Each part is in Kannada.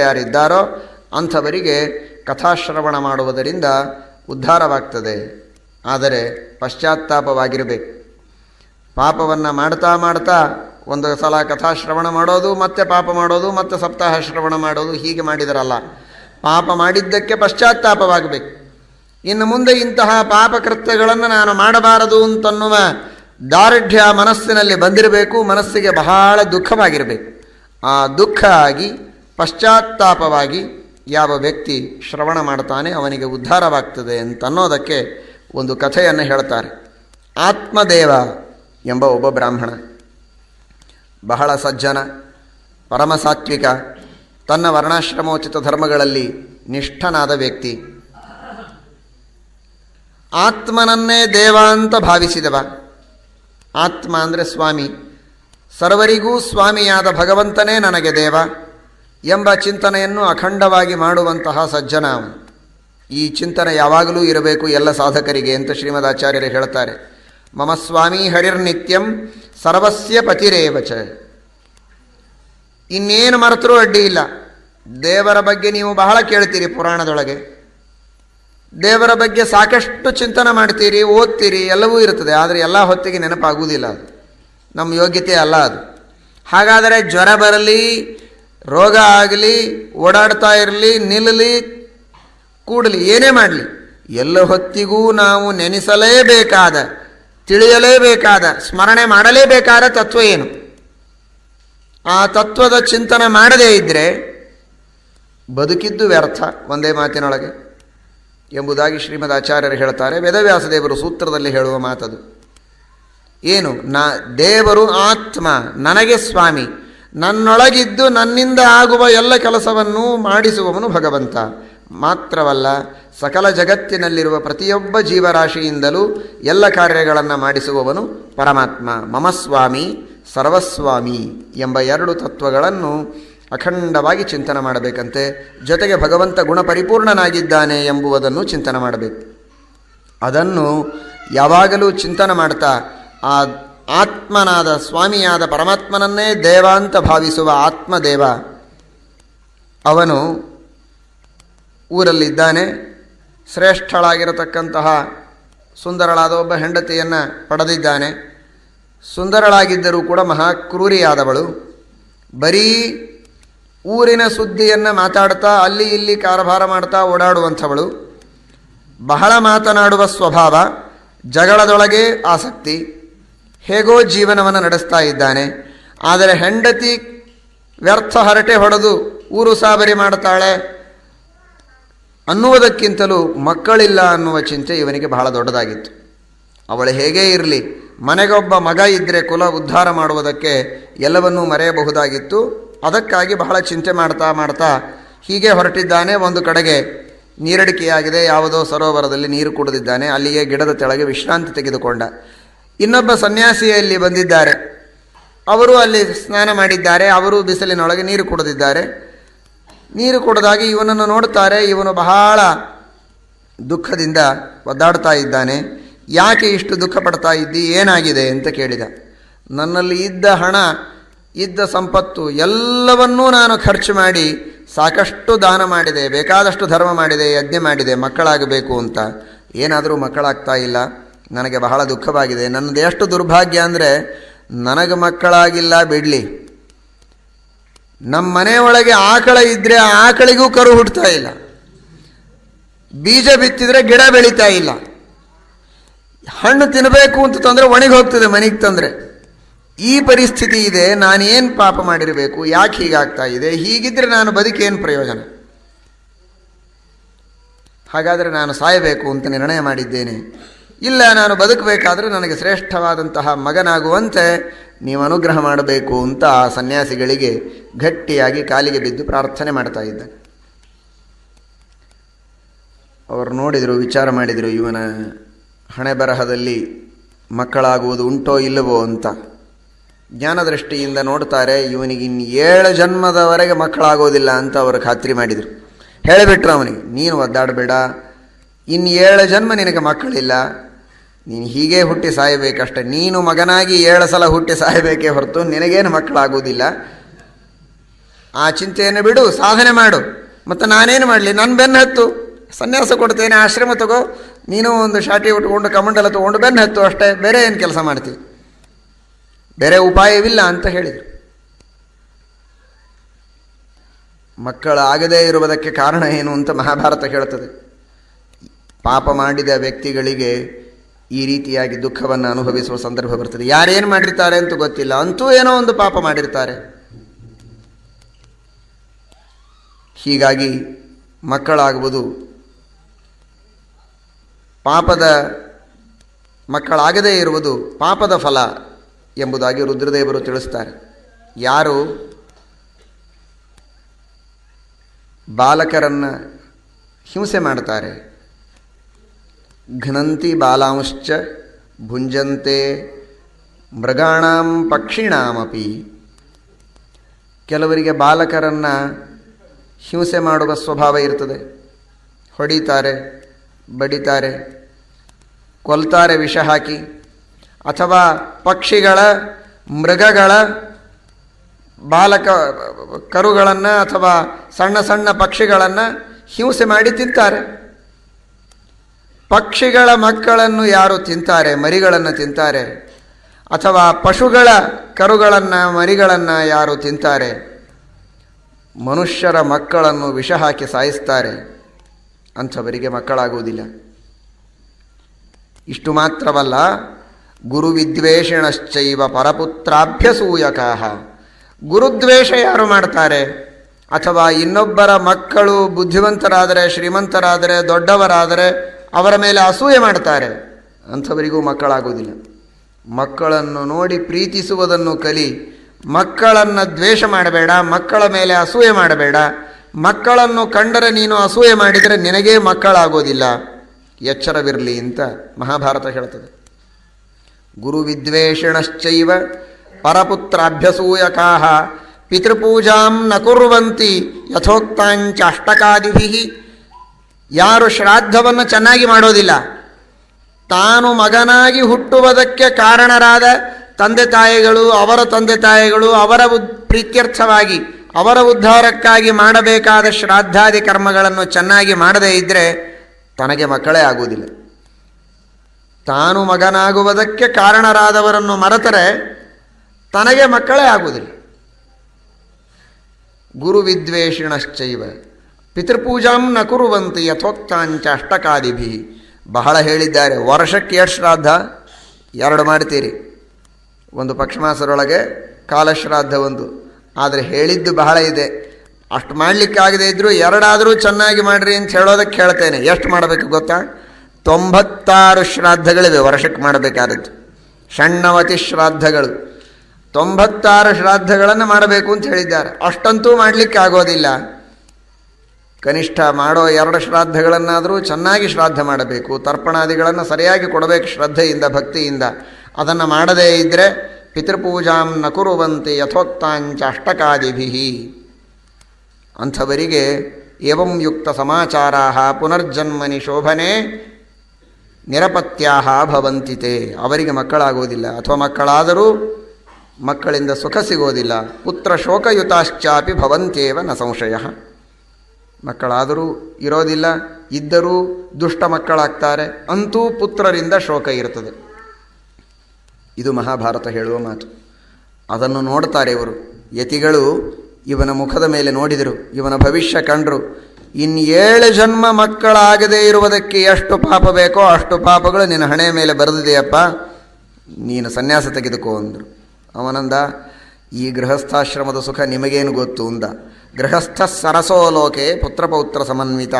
ಯಾರಿದ್ದಾರೋ ಅಂಥವರಿಗೆ ಕಥಾಶ್ರವಣ ಮಾಡುವುದರಿಂದ ಉದ್ಧಾರವಾಗ್ತದೆ. ಆದರೆ ಪಶ್ಚಾತ್ತಾಪವಾಗಿರಬೇಕು. ಪಾಪವನ್ನು ಮಾಡ್ತಾ ಮಾಡ್ತಾ ಒಂದು ಸಲ ಕಥಾಶ್ರವಣ ಮಾಡೋದು, ಮತ್ತೆ ಪಾಪ ಮಾಡೋದು, ಮತ್ತೆ ಸಪ್ತಾಹ ಶ್ರವಣ ಮಾಡೋದು ಹೀಗೆ ಮಾಡಿದರಲ್ಲ. ಪಾಪ ಮಾಡಿದ್ದಕ್ಕೆ ಪಶ್ಚಾತ್ತಾಪವಾಗಬೇಕು. ಇನ್ನು ಮುಂದೆ ಇಂತಹ ಪಾಪಕೃತ್ಯಗಳನ್ನು ನಾನು ಮಾಡಬಾರದು ಅಂತನ್ನುವ ದಾರ್ಢ್ಯ ಮನಸ್ಸಿನಲ್ಲಿ ಬಂದಿರಬೇಕು, ಮನಸ್ಸಿಗೆ ಬಹಳ ದುಃಖವಾಗಿರಬೇಕು. ಆ ದುಃಖ ಆಗಿ ಪಶ್ಚಾತ್ತಾಪವಾಗಿ ಯಾವ ವ್ಯಕ್ತಿ ಶ್ರವಣ ಮಾಡ್ತಾನೆ ಅವನಿಗೆ ಉದ್ಧಾರವಾಗ್ತದೆ ಅಂತನ್ನೋದಕ್ಕೆ ಒಂದು ಕಥೆಯನ್ನು ಹೇಳ್ತಾರೆ. ಆತ್ಮದೇವ ಎಂಬ ಒಬ್ಬ ಬ್ರಾಹ್ಮಣ. ಬಹಳ ಸಜ್ಜನ, ಪರಮಸಾತ್ವಿಕ, ತನ್ನ ವರ್ಣಾಶ್ರಮೋಚಿತ ಧರ್ಮಗಳಲ್ಲಿ ನಿಷ್ಠನಾದ ವ್ಯಕ್ತಿ. ಆತ್ಮನನ್ನೇ ದೇವ ಅಂತ ಭಾವಿಸಿದವ. ಆತ್ಮ ಅಂದರೆ ಸ್ವಾಮಿ. ಸರ್ವರಿಗೂ ಸ್ವಾಮಿಯಾದ ಭಗವಂತನೇ ನನಗೆ ದೇವ. ಎಂಬ ಚಿಂತನೆಯನ್ನು ಅಖಂಡವಾಗಿ ಮಾಡುವಂತಹ ಸಜ್ಜನ ಈ ಚಿಂತನೆ ಯಾವಾಗಲೂ ಇರಬೇಕು ಎಲ್ಲ ಸಾಧಕರಿಗೆ ಅಂತ ಶ್ರೀಮದಾಚಾರ್ಯರು ಹೇಳ್ತಾರೆ. ಮಮ ಸ್ವಾಮಿ ಹರಿರ್ನಿತ್ಯಂ ಸರ್ವಸ್ಯ ಪತಿರೇವಚ ಇನ್ನೇನು ಮರೆತರೂ ಅಡ್ಡಿ ಇಲ್ಲ. ದೇವರ ಬಗ್ಗೆ ನೀವು ಬಹಳ ಕೇಳ್ತೀರಿ ಪುರಾಣದೊಳಗೆ. ದೇವರ ಬಗ್ಗೆ ಸಾಕಷ್ಟು ಚಿಂತನೆ ಮಾಡ್ತೀರಿ, ಓದ್ತೀರಿ, ಎಲ್ಲವೂ ಇರ್ತದೆ. ಆದರೆ ಎಲ್ಲ ಹೊತ್ತಿಗೆ ನೆನಪಾಗುವುದಿಲ್ಲ ಅದು. ನಮ್ಮ ಯೋಗ್ಯತೆ ಅಲ್ಲ ಅದು. ಹಾಗಾದರೆ ಜ್ವರ ಬರಲಿ ರೋಗ ಆಗಲಿ, ಓಡಾಡ್ತಾ ಇರಲಿ ನಿಲ್ಲಲಿ ಕೂಡಲಿ, ಏನೇ ಮಾಡಲಿ, ಎಲ್ಲ ಹೊತ್ತಿಗೂ ನಾವು ನೆನೆಸಲೇಬೇಕಾದ, ತಿಳಿಯಲೇಬೇಕಾದ, ಸ್ಮರಣೆ ಮಾಡಲೇಬೇಕಾದ ತತ್ವ ಏನು? ಆ ತತ್ವದ ಚಿಂತನೆ ಮಾಡದೇ ಇದ್ದರೆ ಬದುಕಿದ್ದು ವ್ಯರ್ಥ, ಒಂದೇ ಮಾತಿನೊಳಗೆ. ಎಂಬುದಾಗಿ ಶ್ರೀಮದ್ ಆಚಾರ್ಯರು ಹೇಳ್ತಾರೆ, ವೇದವ್ಯಾಸದೇವರು ಸೂತ್ರದಲ್ಲಿ ಹೇಳುವ ಮಾತದು. ಏನು? ನಾ ದೇವರು ಆತ್ಮ, ನನಗೆ ಸ್ವಾಮಿ ನನ್ನೊಳಗಿದ್ದು ನನ್ನಿಂದ ಆಗುವ ಎಲ್ಲ ಕೆಲಸವನ್ನು ಮಾಡಿಸುವವನು ಭಗವಂತ. ಮಾತ್ರವಲ್ಲ, ಸಕಲ ಜಗತ್ತಿನಲ್ಲಿರುವ ಪ್ರತಿಯೊಬ್ಬ ಜೀವರಾಶಿಯಿಂದಲೂ ಎಲ್ಲ ಕಾರ್ಯಗಳನ್ನು ಮಾಡಿಸುವವನು ಪರಮಾತ್ಮ. ಮಮಸ್ವಾಮಿ ಸರ್ವಸ್ವಾಮಿ ಎಂಬ ಎರಡು ತತ್ವಗಳನ್ನು ಅಖಂಡವಾಗಿ ಚಿಂತನೆ ಮಾಡಬೇಕಂತೆ. ಜೊತೆಗೆ ಭಗವಂತ ಗುಣ ಪರಿಪೂರ್ಣನಾಗಿದ್ದಾನೆ ಎಂಬುವುದನ್ನು ಚಿಂತನೆ ಮಾಡಬೇಕು. ಅದನ್ನು ಯಾವಾಗಲೂ ಚಿಂತನೆ ಮಾಡ್ತಾ, ಆ ಆತ್ಮನಾದ ಸ್ವಾಮಿಯಾದ ಪರಮಾತ್ಮನನ್ನೇ ದೇವ ಅಂತ ಭಾವಿಸುವ ಆತ್ಮದೇವ ಅವನು ಊರಲ್ಲಿದ್ದಾನೆ. ಶ್ರೇಷ್ಠಳಾಗಿರತಕ್ಕಂತಹ ಸುಂದರಳಾದ ಒಬ್ಬ ಹೆಂಡತಿಯನ್ನು ಪಡೆದಿದ್ದಾನೆ. ಸುಂದರಳಾಗಿದ್ದರೂ ಕೂಡ ಮಹಾಕ್ರೂರಿಯಾದವಳು ಬರೀ ಊರಿನ ಸುದ್ದಿಯನ್ನು ಮಾತಾಡ್ತಾ, ಅಲ್ಲಿ ಇಲ್ಲಿ ಕಾರಭಾರ ಮಾಡ್ತಾ ಓಡಾಡುವಂಥವಳು. ಬಹಳ ಮಾತನಾಡುವ ಸ್ವಭಾವ ಜಗಳದೊಳಗೆ ಆಸಕ್ತಿ. ಹೇಗೋ ಜೀವನವನ್ನು ನಡೆಸ್ತಾ ಇದ್ದಾನೆ. ಆದರೆ ಹೆಂಡತಿ ವ್ಯರ್ಥ ಹರಟೆ ಹೊಡೆದು ಊರು ಸಾಬರಿ ಮಾಡ್ತಾಳೆ. ಅನ್ನುವುದಕ್ಕಿಂತಲೂ ಮಕ್ಕಳಿಲ್ಲ ಅನ್ನುವ ಚಿಂತೆ ಇವನಿಗೆ ಬಹಳ ದೊಡ್ಡದಾಗಿತ್ತು. ಅವಳು ಹೇಗೇ ಇರಲಿ, ಮನೆಗೊಬ್ಬ ಮಗ ಇದ್ದರೆ ಕುಲ ಉದ್ಧಾರ ಮಾಡುವುದಕ್ಕೆ ಎಲ್ಲವನ್ನೂ ಮರೆಯಬಹುದಾಗಿತ್ತು. ಅದಕ್ಕಾಗಿ ಬಹಳ ಚಿಂತೆ ಮಾಡ್ತಾ ಮಾಡ್ತಾ ಹೀಗೆ ಹೊರಟಿದ್ದಾನೆ. ಒಂದು ಕಡೆಗೆ ನೀರಡಿಕೆಯಾಗಿದೆ, ಯಾವುದೋ ಸರೋವರದಲ್ಲಿ ನೀರು ಕುಡಿದಿದ್ದಾನೆ. ಅಲ್ಲಿಗೆ ಗಿಡದ ತೆಳಗೆ ವಿಶ್ರಾಂತಿ ತೆಗೆದುಕೊಂಡ. ಇನ್ನೊಬ್ಬ ಸನ್ಯಾಸಿಯಲ್ಲಿ ಬಂದಿದ್ದಾರೆ. ಅವರು ಅಲ್ಲಿ ಸ್ನಾನ ಮಾಡಿದ್ದಾರೆ. ಅವರು ಬಿಸಿಲಿನೊಳಗೆ ನೀರು ಕುಡಿದಿದ್ದಾರೆ. ನೀರು ಕುಡಿದಾಗಿ ಇವನನ್ನು ನೋಡ್ತಾರೆ ಇವನು ಬಹಳ ದುಃಖದಿಂದ ಒದ್ದಾಡ್ತಾ ಇದ್ದಾನೆ. ಯಾಕೆ ಇಷ್ಟು ದುಃಖ ಪಡ್ತಾ ಇದ್ದಿ? ಏನಾಗಿದೆ ಅಂತ ಕೇಳಿದ. ನನ್ನಲ್ಲಿ ಇದ್ದ ಹಣ, ಇದ್ದ ಸಂಪತ್ತು ಎಲ್ಲವನ್ನೂ ನಾನು ಖರ್ಚು ಮಾಡಿ ಸಾಕಷ್ಟು ದಾನ ಮಾಡಿದೆ, ಬೇಕಾದಷ್ಟು ಧರ್ಮ ಮಾಡಿದೆ, ಯಜ್ಞ ಮಾಡಿದೆ, ಮಕ್ಕಳಾಗಬೇಕು ಅಂತ. ಏನಾದರೂ ಮಕ್ಕಳಾಗ್ತಾ ಇಲ್ಲ. ನನಗೆ ಬಹಳ ದುಃಖವಾಗಿದೆ. ನನ್ನದು ಎಷ್ಟು ದುರ್ಭಾಗ್ಯ ಅಂದರೆ ನನಗೆ ಮಕ್ಕಳಾಗಿಲ್ಲ ಬಿಡಲಿ. ನಮ್ಮ ಮನೆಯೊಳಗೆ ಆಕಳ ಇದ್ದರೆ ಆಕಳಿಗೂ ಕರು ಹುಟ್ಟುತ್ತಾ ಇಲ್ಲ. ಬೀಜ ಬಿತ್ತಿದ್ರೆ ಗಿಡ ಬೆಳೀತಾ ಇಲ್ಲ. ಹಣ್ಣು ತಿನ್ನಬೇಕು ಅಂತ ತಂದರೆ ಒಣಗಿ ಹೋಗ್ತದೆ, ಮನೆಗೆ ತಂದರೆ. ಈ ಪರಿಸ್ಥಿತಿ ಇದೆ ನಾನೇನು ಪಾಪ ಮಾಡಿರಬೇಕು, ಯಾಕೆ ಹೀಗಾಗ್ತಾ ಇದೆ, ಹೀಗಿದ್ರೆ ನಾನು ಬದುಕೇನು ಪ್ರಯೋಜನ? ಹಾಗಾದರೆ ನಾನು ಸಾಯಬೇಕು ಅಂತ ನಿರ್ಣಯ ಮಾಡಿದ್ದೇನೆ. ಇಲ್ಲ, ನಾನು ಬದುಕಬೇಕಾದ್ರೆ ನನಗೆ ಶ್ರೇಷ್ಠವಾದಂತಹ ಮಗನಾಗುವಂತೆ ನೀವು ಅನುಗ್ರಹ ಮಾಡಬೇಕು ಅಂತ ಆ ಸನ್ಯಾಸಿಗಳಿಗೆ ಗಟ್ಟಿಯಾಗಿ ಕಾಲಿಗೆ ಬಿದ್ದು ಪ್ರಾರ್ಥನೆ ಮಾಡ್ತಾ ಇದ್ದಾನೆ ಅವರು ನೋಡಿದರು, ವಿಚಾರ ಮಾಡಿದರು, ಇವನ ಹಣೆ ಬರಹದಲ್ಲಿ ಮಕ್ಕಳಾಗುವುದು ಉಂಟೋ ಇಲ್ಲವೋ ಅಂತ. ಜ್ಞಾನದೃಷ್ಟಿಯಿಂದ ನೋಡ್ತಾರೆ, ಇವನಿಗೆ ಇನ್ನು ಏಳು ಜನ್ಮದವರೆಗೆ ಮಕ್ಕಳಾಗೋದಿಲ್ಲ ಅಂತ ಅವರು ಖಾತ್ರಿ ಮಾಡಿದರು. ಹೇಳಿಬಿಟ್ರು ಅವನಿಗೆ, ನೀನು ಒದ್ದಾಡಬೇಡ ಇನ್ನು ಏಳು ಜನ್ಮ ನಿನಗೆ ಮಕ್ಕಳಿಲ್ಲ ನೀನು ಹೀಗೆ ಹುಟ್ಟಿ ಸಾಯಬೇಕಷ್ಟೆ. ನೀನು ಮಗನಾಗಿ ಏಳು ಸಲ ಹುಟ್ಟಿ ಸಾಯಬೇಕೇ ಹೊರತು ನಿನಗೇನು ಮಕ್ಕಳಾಗುವುದಿಲ್ಲ. ಆ ಚಿಂತೆಯನ್ನು ಬಿಡು, ಸಾಧನೆ ಮಾಡು. ಮತ್ತು ನಾನೇನು ಮಾಡಲಿ? ನನ್ನ ಬೆನ್ನು ಹತ್ತು. ಸನ್ಯಾಸ ಕೊಡ್ತೇನೆ, ಆಶ್ರಮ ತಗೋ. ನೀನು ಒಂದು ಶಾಟಿ ಉಟ್ಕೊಂಡು ಕಮಂಡಲ ತಗೊಂಡು ಬೆನ್ನು ಹತ್ತು ಅಷ್ಟೇ. ಬೇರೆ ಏನು ಕೆಲಸ ಮಾಡ್ತೀವಿ ಬೇರೆ ಉಪಾಯವಿಲ್ಲ ಅಂತ ಹೇಳಿದರು. ಮಕ್ಕಳಾಗದೇ ಇರುವುದಕ್ಕೆ ಕಾರಣ ಏನು ಅಂತ ಮಹಾಭಾರತ ಹೇಳ್ತದೆ. ಪಾಪ ಮಾಡಿದ ವ್ಯಕ್ತಿಗಳಿಗೆ ಈ ರೀತಿಯಾಗಿ ದುಃಖವನ್ನು ಅನುಭವಿಸುವ ಸಂದರ್ಭ ಬರ್ತದೆ. ಯಾರೇನು ಮಾಡಿರ್ತಾರೆ ಅಂತ ಗೊತ್ತಿಲ್ಲ. ಅಂತೂ ಏನೋ ಒಂದು ಪಾಪ ಮಾಡಿರ್ತಾರೆ. ಹೀಗಾಗಿ ಮಕ್ಕಳಾಗುವುದು ಪಾಪದ ಮಕ್ಕಳಾಗದೇ ಇರುವುದು ಪಾಪದ ಫಲ ಎಂಬುದಾಗಿ ರುದ್ರದೇವರು ತಿಳಿಸ್ತಾರೆ. ಯಾರು ಬಾಲಕರನ್ನು ಹಿಂಸೆ ಮಾಡ್ತಾರೆ ಘ್ನಂತಿ ಬಾಲಾಂಶ್ಚ ಭುಂಜಂತೆ ಮೃಗಾಣಾಂ ಪಕ್ಷಿಣಾಮಪಿ. ಕೆಲವರಿಗೆ ಬಾಲಕರನ್ನು ಹಿಂಸೆ ಮಾಡುವ ಸ್ವಭಾವ ಇರ್ತದೆ. ಹೊಡಿತಾರೆ, ಬಡಿತಾರೆ, ಕೊಲ್ತಾರೆ ವಿಷ ಹಾಕಿ. ಅಥವಾ ಪಕ್ಷಿಗಳ ಮೃಗಗಳ ಬಾಲಕ ಕರುಗಳನ್ನು ಅಥವಾ ಸಣ್ಣ ಸಣ್ಣ ಪಕ್ಷಿಗಳನ್ನು ಹಿಂಸೆ ಮಾಡಿ ತಿಂತಾರೆ. ಪಕ್ಷಿಗಳ ಮಕ್ಕಳನ್ನು ಯಾರು ತಿಂತಾರೆ, ಮರಿಗಳನ್ನು ತಿಂತಾರೆ? ಅಥವಾ ಪಶುಗಳ ಕರುಗಳನ್ನು, ಮರಿಗಳನ್ನು ಯಾರು ತಿಂತಾರೆ? ಮನುಷ್ಯರ ಮಕ್ಕಳನ್ನು ವಿಷ ಹಾಕಿ ಸಾಯಿಸ್ತಾರೆ. ಅಂಥವರಿಗೆ ಮಕ್ಕಳಾಗುವುದಿಲ್ಲ. ಇಷ್ಟು ಮಾತ್ರವಲ್ಲ, ಗುರುವಿದ್ವೇಷಣಶ್ಚೈವ ಪರಪುತ್ರಾಭ್ಯಸೂಯಕಾಹ. ಗುರುದ್ವೇಷ ಯಾರು ಮಾಡ್ತಾರೆ? ಅಥವಾ ಇನ್ನೊಬ್ಬರ ಮಕ್ಕಳು ಬುದ್ಧಿವಂತರಾದರೆ, ಶ್ರೀಮಂತರಾದರೆ, ದೊಡ್ಡವರಾದರೆ ಅವರ ಮೇಲೆ ಅಸೂಯೆ ಮಾಡ್ತಾರೆ ಅಂಥವರಿಗೂ ಮಕ್ಕಳಾಗುವುದಿಲ್ಲ. ಮಕ್ಕಳನ್ನು ನೋಡಿ ಪ್ರೀತಿಸುವುದನ್ನು ಕಲಿ, ಮಕ್ಕಳನ್ನು ದ್ವೇಷ ಮಾಡಬೇಡ, ಮಕ್ಕಳ ಮೇಲೆ ಅಸೂಯೆ ಮಾಡಬೇಡ. ಮಕ್ಕಳನ್ನು ಕಂಡರೆ ನೀನು ಅಸೂಯೆ ಮಾಡಿದರೆ ನಿನಗೇ ಮಕ್ಕಳಾಗೋದಿಲ್ಲ ಎಚ್ಚರವಿರಲಿ ಅಂತ ಮಹಾಭಾರತ ಹೇಳ್ತದೆ. ಗುರುವಿದ್ವೇಷಣಶ್ಚೈವ ಪರಪುತ್ರಾಭ್ಯಸೂಯಕಾಹ ಪಿತೃಪೂಜಾಂ ನ ಕುರ್ವಂತಿ ಯಥೋಕ್ತಾಂಚ ಅಷ್ಟಕಾದಿಭಿ. ಯಾರು ಶ್ರಾದ್ದವನ್ನು ಚೆನ್ನಾಗಿ ಮಾಡೋದಿಲ್ಲ. ತಾನು ಮಗನಾಗಿ ಹುಟ್ಟುವುದಕ್ಕೆ ಕಾರಣರಾದ ತಂದೆ ತಾಯಿಗಳು, ಅವರ ತಂದೆ ತಾಯಿಗಳು, ಅವರ ಉದ್, ಪ್ರೀತ್ಯರ್ಥವಾಗಿ, ಅವರ ಉದ್ಧಾರಕ್ಕಾಗಿ ಮಾಡಬೇಕಾದ ಶ್ರಾದ್ದಾದಿ ಕರ್ಮಗಳನ್ನು ಚೆನ್ನಾಗಿ ಮಾಡದೇ ಇದ್ದರೆ ತನಗೆ ಮಕ್ಕಳೇ ಆಗುವುದಿಲ್ಲ. ತಾನು ಮಗನಾಗುವುದಕ್ಕೆ ಕಾರಣರಾದವರನ್ನು ಮರೆತರೆ ತನಗೆ ಮಕ್ಕಳೇ ಆಗುವುದಿಲ್ಲ. ಗುರುವಿದ್ವೇಷಿಣಶ್ಚೈವ ಪಿತೃಪೂಜಾಂ ನ ಕುರುವಂತಿ ಯಥೋಕ್ತಾಂಚ ಅಷ್ಟಕಾದಿಭಿ. ಬಹಳ ಹೇಳಿದ್ದಾರೆ. ವರ್ಷಕ್ಕೆ ಎಷ್ಟು ಶ್ರಾದ್ದ? ಎರಡು ಮಾಡ್ತೀರಿ. ಒಂದು ಪಕ್ಷಮಾಸರೊಳಗೆ ಕಾಲಶ್ರಾದ್ದ ಒಂದು. ಆದರೆ ಹೇಳಿದ್ದು ಬಹಳ ಇದೆ. ಅಷ್ಟು ಮಾಡಲಿಕ್ಕಾಗದೇ ಇದ್ದರೂ ಎರಡಾದರೂ ಚೆನ್ನಾಗಿ ಮಾಡಿರಿ ಅಂತ ಹೇಳೋದಕ್ಕೆ ಹೇಳ್ತೇನೆ. ಎಷ್ಟು ಮಾಡಬೇಕು ಗೊತ್ತಾ? ತೊಂಬತ್ತಾರು ಶ್ರಾದ್ದಗಳಿವೆ ವರ್ಷಕ್ಕೆ ಮಾಡಬೇಕಾದದ್ದು. ಷಣ್ಣವತಿ ಶ್ರಾದ್ದಗಳು. ತೊಂಬತ್ತಾರು ಶ್ರಾದ್ದಗಳನ್ನು ಮಾಡಬೇಕು ಅಂತ ಹೇಳಿದ್ದಾರೆ. ಅಷ್ಟಂತೂ ಮಾಡಲಿಕ್ಕೆ ಆಗೋದಿಲ್ಲ. ಕನಿಷ್ಠ ಮಾಡೋ ಎರಡು ಶ್ರಾದ್ದಗಳನ್ನಾದರೂ ಚೆನ್ನಾಗಿ ಶ್ರಾದ್ದ ಮಾಡಬೇಕು. ತರ್ಪಣಾದಿಗಳನ್ನು ಸರಿಯಾಗಿ ಕೊಡಬೇಕು ಶ್ರದ್ಧೆಯಿಂದ, ಭಕ್ತಿಯಿಂದ. ಅದನ್ನು ಮಾಡದೇ ಇದ್ದರೆ ಪಿತೃಪೂಜಾಂ ನ ಕುರುವಂತೆ ಯಥೋಕ್ತಾಂಚ ಅಷ್ಟಕಾದಿಭಿ. ಅಂಥವರಿಗೆ ಏವಂ ಯುಕ್ತ ಸಮಾಚಾರಾ ಪುನರ್ಜನ್ಮನಿ ಶೋಭನೆ ನಿರಪತ್ಯಾಹ ಭವಂತಿತೆ. ಅವರಿಗೆ ಮಕ್ಕಳಾಗೋದಿಲ್ಲ ಅಥವಾ ಮಕ್ಕಳಾದರೂ ಮಕ್ಕಳಿಂದ ಸುಖ ಸಿಗೋದಿಲ್ಲ. ಪುತ್ರ ಶೋಕಯುತಾಶ್ಚಾಪಿ ಭವಂತೇವ ನ ಸಂಶಯ. ಮಕ್ಕಳಾದರೂ ಇರೋದಿಲ್ಲ, ಇದ್ದರೂ ದುಷ್ಟ ಮಕ್ಕಳಾಗ್ತಾರೆ, ಅಂತೂ ಪುತ್ರರಿಂದ ಶೋಕ ಇರುತ್ತದೆ ಇದು ಮಹಾಭಾರತ ಹೇಳುವ ಮಾತು. ಅದನ್ನು ನೋಡ್ತಾರೆ ಇವರು. ಯತಿಗಳು ಇವನ ಮುಖದ ಮೇಲೆ ನೋಡಿದರು, ಇವನ ಭವಿಷ್ಯ ಕಂಡರು. ಇನ್ನೇಳು ಜನ್ಮ ಮಕ್ಕಳಾಗದೇ ಇರುವುದಕ್ಕೆ ಎಷ್ಟು ಪಾಪ ಬೇಕೋ ಅಷ್ಟು ಪಾಪಗಳು ನಿನ್ನ ಹಣೆಯ ಮೇಲೆ ಬರೆದಿದೆಯಪ್ಪ, ನೀನು ಸನ್ಯಾಸ ತೆಗೆದುಕೋ ಅಂದರು. ಅವನಂದ, ಈ ಗೃಹಸ್ಥಾಶ್ರಮದ ಸುಖ ನಿಮಗೇನು ಗೊತ್ತು ಅಂದ. ಗೃಹಸ್ಥ ಸರಸೋಲೋಕೆ ಪುತ್ರಪೌತ್ರ ಸಮನ್ವಿತ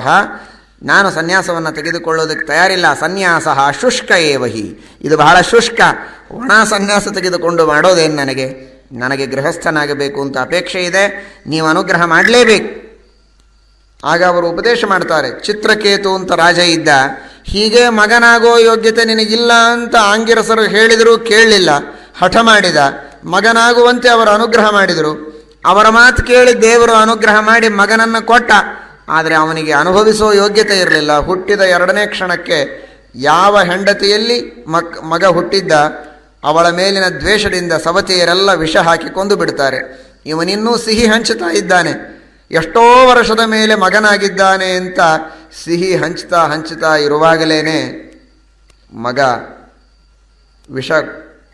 ನಾನು ಸನ್ಯಾಸವನ್ನು ತೆಗೆದುಕೊಳ್ಳೋದಕ್ಕೆ ತಯಾರಿಲ್ಲ, ಸನ್ಯಾಸ ಶುಷ್ಕ ಏವಹಿ ಇದು ಬಹಳ ಶುಷ್ಕ. ಒಣ ಸನ್ಯಾಸ ತೆಗೆದುಕೊಂಡು ಮಾಡೋದೇನು ನನಗೆ? ನನಗೆ ಗೃಹಸ್ಥನಾಗಬೇಕು ಅಂತ ಅಪೇಕ್ಷೆ ಇದೆ. ನೀವು ಅನುಗ್ರಹ ಮಾಡಲೇಬೇಕು. ಆಗ ಅವರು ಉಪದೇಶ ಮಾಡ್ತಾರೆ, ಚಿತ್ರಕೇತು ಅಂತ ರಾಜ ಇದ್ದ, ಹೀಗೆ ಮಗನಾಗೋ ಯೋಗ್ಯತೆ ನಿನಗಿಲ್ಲ ಅಂತ ಆಂಗಿರಸರು ಹೇಳಿದರೂ ಕೇಳಲಿಲ್ಲ. ಹಠ ಮಾಡಿದ, ಮಗನಾಗುವಂತೆ ಅವರು ಅನುಗ್ರಹ ಮಾಡಿದರು. ಅವರ ಮಾತು ಕೇಳಿ ದೇವರು ಅನುಗ್ರಹ ಮಾಡಿ ಮಗನನ್ನು ಕೊಟ್ಟ, ಆದರೆ ಅವನಿಗೆ ಅನುಭವಿಸೋ ಯೋಗ್ಯತೆ ಇರಲಿಲ್ಲ. ಹುಟ್ಟಿದ ಎರಡನೇ ಕ್ಷಣಕ್ಕೆ ಯಾವ ಹೆಂಡತಿಯಲ್ಲಿ ಮಕ್, ಮಗ ಹುಟ್ಟಿದ್ದ, ಅವಳ ಮೇಲಿನ ದ್ವೇಷದಿಂದ ಸವತಿಯರೆಲ್ಲ ವಿಷ ಹಾಕಿ ಕೊಂದು ಬಿಡ್ತಾರೆ. ಇವನಿನ್ನೂ ಸಿಹಿ ಹಂಚುತ್ತಾ ಇದ್ದಾನೆ. ಎಷ್ಟೋ ವರ್ಷದ ಮೇಲೆ ಮಗನಾಗಿದ್ದಾನೆ ಅಂತ ಸಿಹಿ ಹಂಚ್ತಾ ಹಂಚುತ್ತಾ ಇರುವಾಗಲೇ ಮಗ ವಿಷ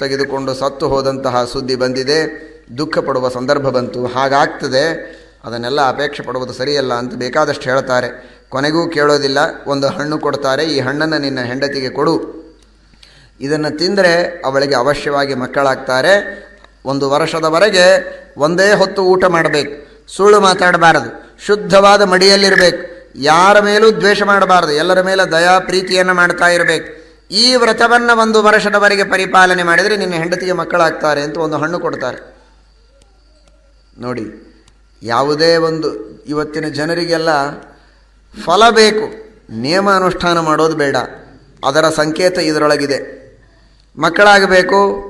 ತೆಗೆದುಕೊಂಡು ಸತ್ತು ಹೋದಂತಹ ಸುದ್ದಿ ಬಂದಿದೆ. ದುಃಖ ಪಡುವ ಸಂದರ್ಭ ಬಂತು. ಹಾಗಾಗ್ತದೆ, ಅದನ್ನೆಲ್ಲ ಅಪೇಕ್ಷೆ ಪಡುವುದು ಸರಿಯಲ್ಲ ಅಂತ ಬೇಕಾದಷ್ಟು ಹೇಳ್ತಾರೆ. ಕೊನೆಗೂ ಕೇಳೋದಿಲ್ಲ, ಒಂದು ಹಣ್ಣು ಕೊಡ್ತಾರೆ, ಈ ಹಣ್ಣನ್ನು ನಿನ್ನ ಹೆಂಡತಿಗೆ ಕೊಡು. ಇದನ್ನು ತಿಂದರೆ ಅವಳಿಗೆ ಅವಶ್ಯವಾಗಿ ಮಕ್ಕಳಾಗ್ತಾರೆ. ಒಂದು ವರ್ಷದವರೆಗೆ ಒಂದೇ ಹೊತ್ತು ಊಟ ಮಾಡಬೇಕು. ಸುಳ್ಳು ಮಾತಾಡಬಾರದು. ಶುದ್ಧವಾದ ಮಡಿಯಲ್ಲಿರಬೇಕು. ಯಾರ ಮೇಲೂ ದ್ವೇಷ ಮಾಡಬಾರದು. ಎಲ್ಲರ ಮೇಲೆ ದಯಾ ಪ್ರೀತಿಯನ್ನು ಮಾಡ್ತಾ ಇರಬೇಕು. ಈ ವ್ರತವನ್ನು ಒಂದು ವರ್ಷದವರೆಗೆ ಪರಿಪಾಲನೆ ಮಾಡಿದರೆ ನಿನ್ನ ಹೆಂಡತಿಗೆ ಮಕ್ಕಳಾಗ್ತಾರೆ ಅಂತ ಒಂದು ಹಣ್ಣು ಕೊಡ್ತಾರೆ. ನೋಡಿ, ಯಾವುದೇ ಒಂದು ಇವತ್ತಿನ ಜನರಿಗೆಲ್ಲ ಫಲ ಬೇಕು ನಿಯಮ ಅನುಷ್ಠಾನ ಮಾಡೋದು ಬೇಡ. ಅದರ ಸಂಕೇತ ಇದರೊಳಗಿದೆ. ಮಕ್ಕಳಾಗಬೇಕು,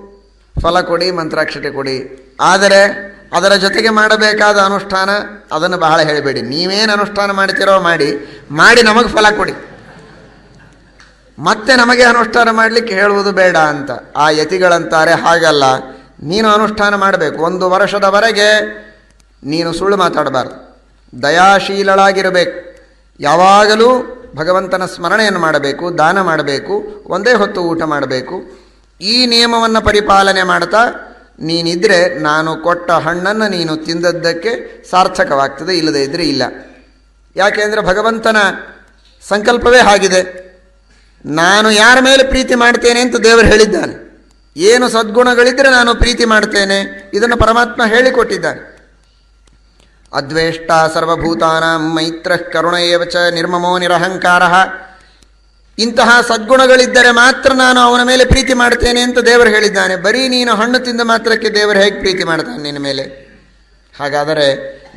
ಫಲ ಕೊಡಿ, ಮಂತ್ರಾಕ್ಷತೆ ಕೊಡಿ. ಆದರೆ, ಅದರ ಜೊತೆಗೆ ಮಾಡಬೇಕಾದ ಅನುಷ್ಠಾನ, ಅದನ್ನು ಬಹಳ ಹೇಳಬೇಡಿ. ನೀವೇನು ಅನುಷ್ಠಾನ ಮಾಡ್ತೀರೋ ಮಾಡಿ ಮಾಡಿ ನಮಗೆ ಫಲ ಕೊಡಿ. ಮತ್ತೆ ನಮಗೆ ಅನುಷ್ಠಾನ ಮಾಡಲಿಕ್ಕೆ ಹೇಳುವುದು ಬೇಡ ಅಂತ. ಆ ಯತಿಗಳಂತಾರೆ ಹಾಗಲ್ಲ. ನೀನು ಅನುಷ್ಠಾನ ಮಾಡಬೇಕು. ಒಂದು ವರ್ಷದವರೆಗೆ ನೀನು ಸುಳ್ಳು ಮಾತಾಡಬಾರ್ದು. ದಯಾಶೀಲಳಾಗಿರಬೇಕು. ಯಾವಾಗಲೂ ಭಗವಂತನ ಸ್ಮರಣೆಯನ್ನು ಮಾಡಬೇಕು, ದಾನ ಮಾಡಬೇಕು, ಒಂದೇ ಹೊತ್ತು ಊಟ ಮಾಡಬೇಕು. ಈ ನಿಯಮವನ್ನು ಪರಿಪಾಲನೆ ಮಾಡ್ತಾ ನೀನಿದ್ರೆ ನಾನು ಕೊಟ್ಟ ಹಣ್ಣನ್ನು ನೀನು ತಿಂದದ್ದಕ್ಕೆ ಸಾರ್ಥಕವಾಗ್ತದೆ, ಇಲ್ಲದೇ ಇದ್ದರೆ ಇಲ್ಲ. ಯಾಕೆಂದರೆ ಭಗವಂತನ ಸಂಕಲ್ಪವೇ ಆಗಿದೆ ನಾನು ಯಾರ ಮೇಲೆ ಪ್ರೀತಿ ಮಾಡ್ತೇನೆ ಅಂತ ದೇವರು ಹೇಳಿದ್ದಾನೆ. ಏನು ಸದ್ಗುಣಗಳಿದ್ದರೆ ನಾನು ಪ್ರೀತಿ ಮಾಡ್ತೇನೆ. ಇದನ್ನು ಪರಮಾತ್ಮ ಹೇಳಿಕೊಟ್ಟಿದ್ದಾನೆ ಅದ್ವೇಷ್ಟ ಸರ್ವಭೂತಾನ ಮೈತ್ರ ಕರುಣ ಏವ ಚ ನಿರ್ಮಮೋ ನಿರಹಂಕಾರ. ಇಂತಹ ಸದ್ಗುಣಗಳಿದ್ದರೆ ಮಾತ್ರ ನಾನು ಅವನ ಮೇಲೆ ಪ್ರೀತಿ ಮಾಡ್ತೇನೆ ಅಂತ ದೇವರು ಹೇಳಿದ್ದಾನೆ. ಬರೀ ನೀನು ಹಣ್ಣು ತಿಂದ ಮಾತ್ರಕ್ಕೆ ದೇವರು ಹೇಗೆ ಪ್ರೀತಿ ಮಾಡ್ತಾನೆ ನಿನ್ನ ಮೇಲೆ? ಹಾಗಾದರೆ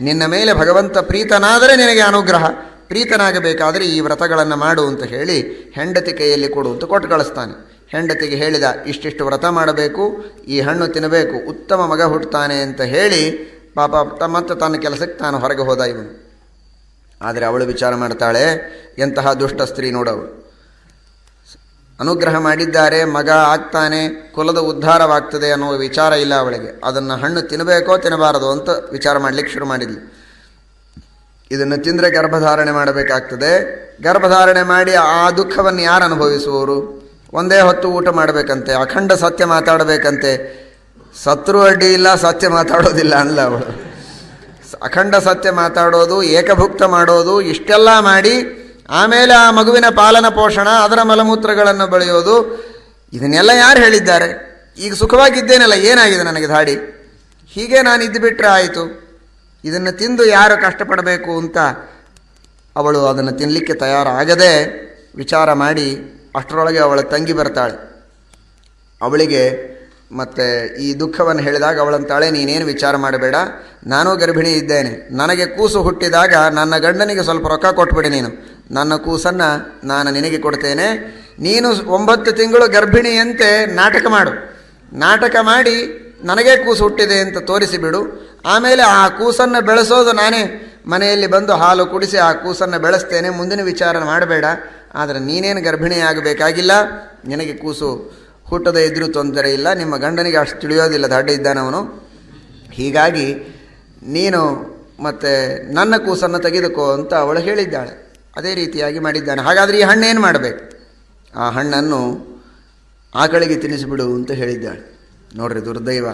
ನಿನ್ನ ಮೇಲೆ ಭಗವಂತ ಪ್ರೀತನಾದರೆ ನಿನಗೆ ಅನುಗ್ರಹ. ಪ್ರೀತನಾಗಬೇಕಾದರೆ ಈ ವ್ರತಗಳನ್ನು ಮಾಡು ಅಂತ ಹೇಳಿ ಹೆಂಡತಿ ಕೈಯಲ್ಲಿ ಕೊಡು ಅಂತ ಕೊಟ್ಟು ಕಳಿಸ್ತಾನೆ. ಹೆಂಡತಿಗೆ ಹೇಳಿದ, ಇಷ್ಟಿಷ್ಟು ವ್ರತ ಮಾಡಬೇಕು, ಈ ಹಣ್ಣು ತಿನ್ನಬೇಕು, ಉತ್ತಮ ಮಗ ಹುಟ್ಟುತ್ತಾನೆ ಅಂತ ಹೇಳಿ ಪಾಪ ಮತ್ತೆ ತನ್ನ ಕೆಲಸಕ್ಕೆ ತಾನು ಹೊರಗೆ ಹೋದ ಇವನು. ಆದರೆ ಅವಳು ವಿಚಾರ ಮಾಡ್ತಾಳೆ, ಎಂತಹ ದುಷ್ಟ ಸ್ತ್ರೀ ನೋಡವಳು. ಅನುಗ್ರಹ ಮಾಡಿದ್ದಾರೆ, ಮಗ ಆಗ್ತಾನೆ, ಕುಲದ ಉದ್ಧಾರವಾಗ್ತದೆ ಅನ್ನುವ ವಿಚಾರ ಇಲ್ಲ ಅವಳಿಗೆ. ಅದನ್ನು ಹಣ್ಣು ತಿನ್ನಬೇಕೋ ತಿನ್ನಬಾರದು ಅಂತ ವಿಚಾರ ಮಾಡಲಿಕ್ಕೆ ಶುರು ಮಾಡಿದ್ಲು. ಇದನ್ನು ತಿಂದರೆ ಗರ್ಭಧಾರಣೆ ಮಾಡಬೇಕಾಗ್ತದೆ. ಗರ್ಭಧಾರಣೆ ಮಾಡಿ ಆ ದುಃಖವನ್ನು ಯಾರು ಅನುಭವಿಸುವವರು? ಒಂದೇ ಹೊತ್ತು ಊಟ ಮಾಡಬೇಕಂತೆ, ಅಖಂಡ ಸತ್ಯ ಮಾತಾಡಬೇಕಂತೆ. ಸತ್ರು ಅಡ್ಡಿ ಇಲ್ಲ, ಸತ್ಯ ಮಾತಾಡೋದಿಲ್ಲ ಅಲ್ಲ ಅವಳು. ಅಖಂಡ ಸತ್ಯ ಮಾತಾಡೋದು, ಏಕಭುಕ್ತ ಮಾಡೋದು, ಇಷ್ಟೆಲ್ಲ ಮಾಡಿ ಆಮೇಲೆ ಆ ಮಗುವಿನ ಪಾಲನ ಪೋಷಣ, ಅದರ ಮಲಮೂತ್ರಗಳನ್ನು ಬೆಳೆಯೋದು, ಇದನ್ನೆಲ್ಲ ಯಾರು ಹೇಳಿದ್ದಾರೆ? ಈಗ ಸುಖವಾಗಿದ್ದೇನಲ್ಲ, ಏನಾಗಿದೆ ನನಗೆ ದಾಡಿ ಹೀಗೆ ನಾನು ಇದ್ದು ಬಿಟ್ಟರೆ ಆಯಿತು. ಇದನ್ನು ತಿಂದು ಯಾರು ಕಷ್ಟಪಡಬೇಕು ಅಂತ ಅವಳು ಅದನ್ನು ತಿನ್ನಲಿಕ್ಕೆ ತಯಾರಾಗದೆ ವಿಚಾರ ಮಾಡಿ ಅಷ್ಟರೊಳಗೆ ಅವಳ ತಂಗಿ ಬರ್ತಾಳೆ. ಅವಳಿಗೆ ಮತ್ತು ಈ ದುಃಖವನ್ನು ಹೇಳಿದಾಗ ಅವಳಂತಾಳೆ, ನೀನೇನು ವಿಚಾರ ಮಾಡಬೇಡ, ನಾನೂ ಗರ್ಭಿಣಿ ಇದ್ದೇನೆ. ನನಗೆ ಕೂಸು ಹುಟ್ಟಿದಾಗ ನನ್ನ ಗಂಡನಿಗೆ ಸ್ವಲ್ಪ ರೊಕ್ಕ ಕೊಟ್ಬಿಡಿ ನೀನು. ನನ್ನ ಕೂಸನ್ನು ನಾನು ನಿನಗೆ ಕೊಡ್ತೇನೆ. ನೀನು ಒಂಬತ್ತು ತಿಂಗಳು ಗರ್ಭಿಣಿಯಂತೆ ನಾಟಕ ಮಾಡು. ನಾಟಕ ಮಾಡಿ ನನಗೇ ಕೂಸು ಹುಟ್ಟಿದೆ ಅಂತ ತೋರಿಸಿಬಿಡು. ಆಮೇಲೆ ಆ ಕೂಸನ್ನು ಬೆಳೆಸೋದು ನಾನೇ. ಮನೆಯಲ್ಲಿ ಬಂದು ಹಾಲು ಕುಡಿಸಿ ಆ ಕೂಸನ್ನು ಬೆಳೆಸ್ತೇನೆ. ಮುಂದಿನ ವಿಚಾರ ಮಾಡಬೇಡ. ಆದರೆ ನೀನೇನು ಗರ್ಭಿಣಿಯಾಗಬೇಕಾಗಿಲ್ಲ? ನಿನಗೆ ಕೂಸು. ಹುಟ್ಟದ ಇದ್ರೂ ತೊಂದರೆ ಇಲ್ಲ. ನಿಮ್ಮ ಗಂಡನಿಗೆ ಅಷ್ಟು ತಿಳಿಯೋದಿಲ್ಲ. ದಡ್ಡ ಇದ್ದಾನವನು. ಹೀಗಾಗಿ ನೀನು ಮತ್ತೆ ನನ್ನ ಕೂಸನ್ನು ತೆಗೆದುಕೋ ಅಂತ ಅವಳು ಹೇಳಿದ್ದಾಳೆ. ಅದೇ ರೀತಿಯಾಗಿ ಮಾಡಿದ್ದಾನೆ. ಹಾಗಾದರೆ ಈ ಹಣ್ಣೇನು ಮಾಡಬೇಕು? ಆ ಹಣ್ಣನ್ನು ಆಕಳಿಗೆ ತಿನ್ನಿಸಿಬಿಡು ಅಂತ ಹೇಳಿದ್ದಾಳೆ. ನೋಡ್ರಿ ದುರ್ದೈವ.